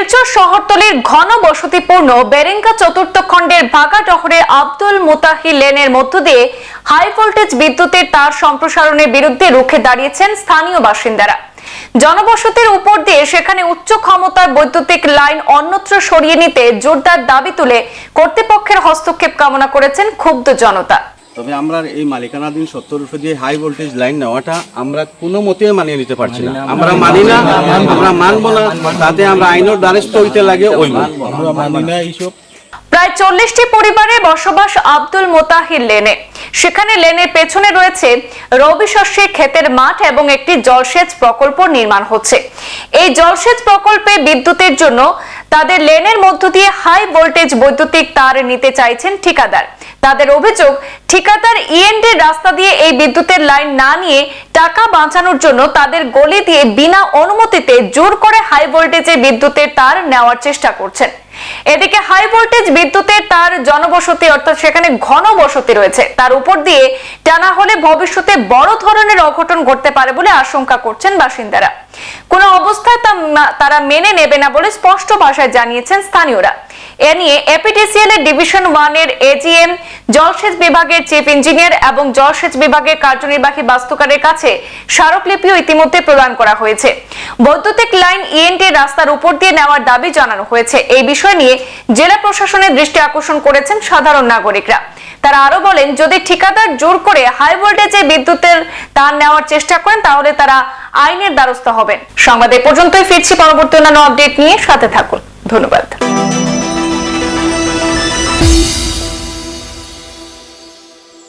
শিলচর শহরতলির ঘন বসতিপূর্ণ বেরেঙ্গা চতুর্থ খণ্ডের ভাগাডহরের আব্দুল মুতাহি লেনের মধ্য দিয়ে হাই ভোল্টেজ বিদ্যুতের তার সম্প্রসারণের বিরুদ্ধে রুখে দাঁড়িয়েছেন স্থানীয় বাসিন্দারা। জনবসতির উপর দিয়ে সেখানে উচ্চ ক্ষমতার বৈদ্যুতিক লাইন অন্যত্র সরিয়ে নিতে জোরদার দাবি তুলে কর্তৃপক্ষের হস্তক্ষেপ কামনা করেছেন ক্ষুব্ধ জনতা। তবে আমরা এই মালিকানাধীন সত্তর উপর দিয়ে হাই ভোল্টেজ লাইন নেওয়াটা আমরা কোনো মতেই মানিয়ে নিতে পারছি না। আমরা মানি না আমরা মানবো না তাতে আমরা আইনের দ্বারস্থ হইতে লাগে ওই আমরা মানি না এইসব। প্রায় চল্লিশটি পরিবারের বসবাস আব্দুল মোতাহির লেনে। সেখানে লেনের পেছনে রয়েছে রবি শস্যের ক্ষেতের মাঠ এবং একটি জলসেচ প্রকল্প নির্মাণ হচ্ছে। এই জলসেচ প্রকল্পে বিদ্যুতের জন্য তাদের লেনের মধ্য দিয়ে হাই ভোল্টেজ বৈদ্যুতিক তার নিতে চাইছেন ঠিকাদার। তাদের অভিযোগ, ঠিকাদার ইএনডি রাস্তা দিয়ে এই বিদ্যুতের লাইন না নিয়ে টাকা বাঁচানোর জন্য তাদের গলি দিয়ে বিনা অনুমতিতে জোর করে হাই ভোল্টেজের বিদ্যুতের তার নেওয়ার চেষ্টা করছেন। এদিকে হাই ভোল্টেজ বিদ্যুতের তার জনবসতি, অর্থাৎ সেখানে ঘন বসতি রয়েছে, তার উপর দিয়ে টানা হলে ভবিষ্যতে বড় ধরনের অঘটন ঘটতে পারে বলে আশঙ্কা করছেন বাসিন্দারা। কোনো অবস্থায় তা তারা মেনে নেবে না বলে স্পষ্ট ভাষায় জানিয়েছেন স্থানীয়রা। এ নিয়ে এপিডিসিএল এর ডিভিশন ওয়ানের এজিএম জলসেচ বিভাগের চিফ ইঞ্জিনিয়ার এবং জলসেচ বিভাগের কার্যনির্বাহী বাস্তুকারের কাছে স্মারকলিপিও ইতিমধ্যে প্রদান করা হয়েছে। বৈদ্যুতিক লাইন ইএনটি রাস্তার উপর দিয়ে নেওয়ার দাবি জানানো হয়েছে। এই বিষয় নিয়ে জেলা প্রশাসনের দৃষ্টি আকর্ষণ করেছেন সাধারণ নাগরিকরা। তারা আরও বলেন, যদি ঠিকাদার জোর করে হাই ভোল্টেজে বিদ্যুতের তার নেওয়ার চেষ্টা করেন, তাহলে তারা আইনের দ্বারস্থ হবেন। সংবাদে পর্যন্তই, ফিরছি পরবর্তী অন্যান্য আপডেট নিয়ে, সাথে থাকুন। ধন্যবাদ।